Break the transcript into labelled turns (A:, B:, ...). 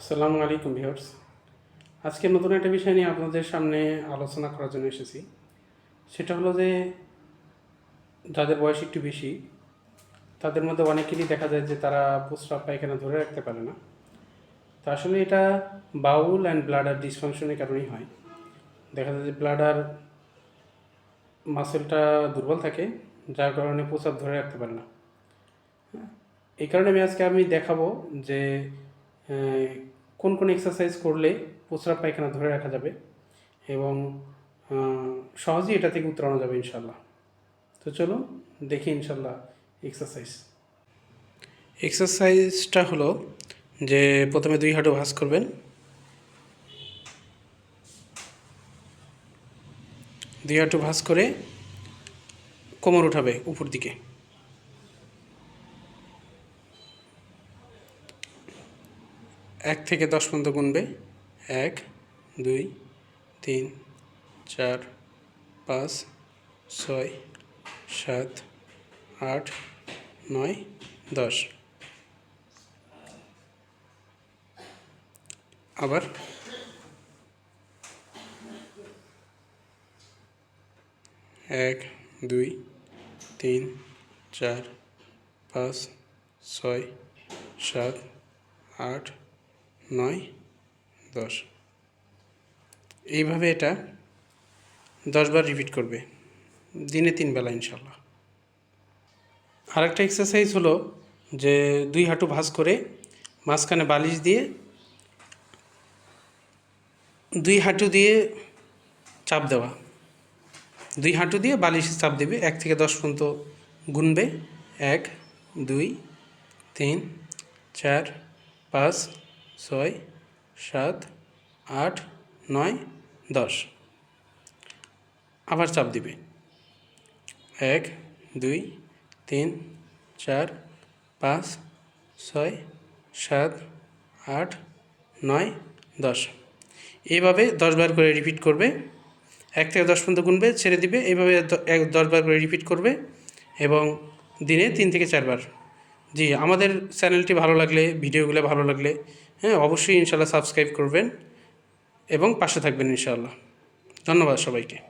A: আসসালামু আলাইকুম ভিউয়ার্স আজকে নতুন একটা বিষয় নিয়ে আপনাদের সামনে আলোচনা করার জন্য এসেছি সেটা হলো যে যাদের বয়স একটু বেশি তাদের মধ্যে অনেকেরই দেখা যায় যে তারা প্রস্রাব পায়খানা ধরে রাখতে পারে না তা আসলে এটা বাউল অ্যান্ড ব্লাডার ডিসফাংশনের কারণেই হয় দেখা যায় যে ব্লাডার মাসেলটা দুর্বল থাকে যার কারণে প্রস্রাব ধরে রাখতে পারে না হ্যাঁ, এই কারণে আমি আজকে আমি দেখাবো যে কোন কোন এক্সারসাইজ করলে প্রস্রাব পায়খানা ধরে রাখা যাবে এবং সহজেই এটা থেকে উতরানো যাবে ইনশাল্লাহ তো চলো দেখি ইনশাল্লাহ এক্সারসাইজ এক্সারসাইজটা হলো যে প্রথমে দুই হাঁটু ভাঁজ করবেন দুই হাঁটু ভাঁজ করে কোমর উঠাবে উপর দিকে এক থেকে দশ পর্যন্ত গুনবে এক দুই তিন চার পাঁচ ছয় সাত আট নয় দশ আবার এক দুই তিন চার পাঁচ ছয় সাত আট নয় দশ এইভাবে এটা দশবার রিপিট করবে দিনে তিনবেলা ইনশাল্লাহ আরেকটা এক্সারসাইজ হলো যে দুই হাঁটু ভাঁজ করে মাঝখানে বালিশ দিয়ে দুই হাঁটু দিয়ে চাপ দেওয়া দুই হাঁটু দিয়ে বালিশ চাপ দেবে এক থেকে দশ পর্যন্ত গুনবে এক দুই তিন চার পাঁচ ছয় সাত আট নয় দশ আবার চাপ দিবে এক দুই তিন চার পাঁচ ছয় সাত আট নয় দশ এইভাবে দশবার করে রিপিট করবে এক থেকে দশ পর্যন্ত গুনবে ছেড়ে দিবে এইভাবে এক দশবার করে রিপিট করবে এবং দিনে তিন থেকে চারবার জি আমাদের চ্যানেলটি ভালো লাগলে ভিডিওগুলো ভালো লাগলে হ্যাঁ অবশ্যই ইনশাল্লাহ সাবস্ক্রাইব করবেন এবং পাশে থাকবেন ইনশাল্লাহ ধন্যবাদ সবাইকে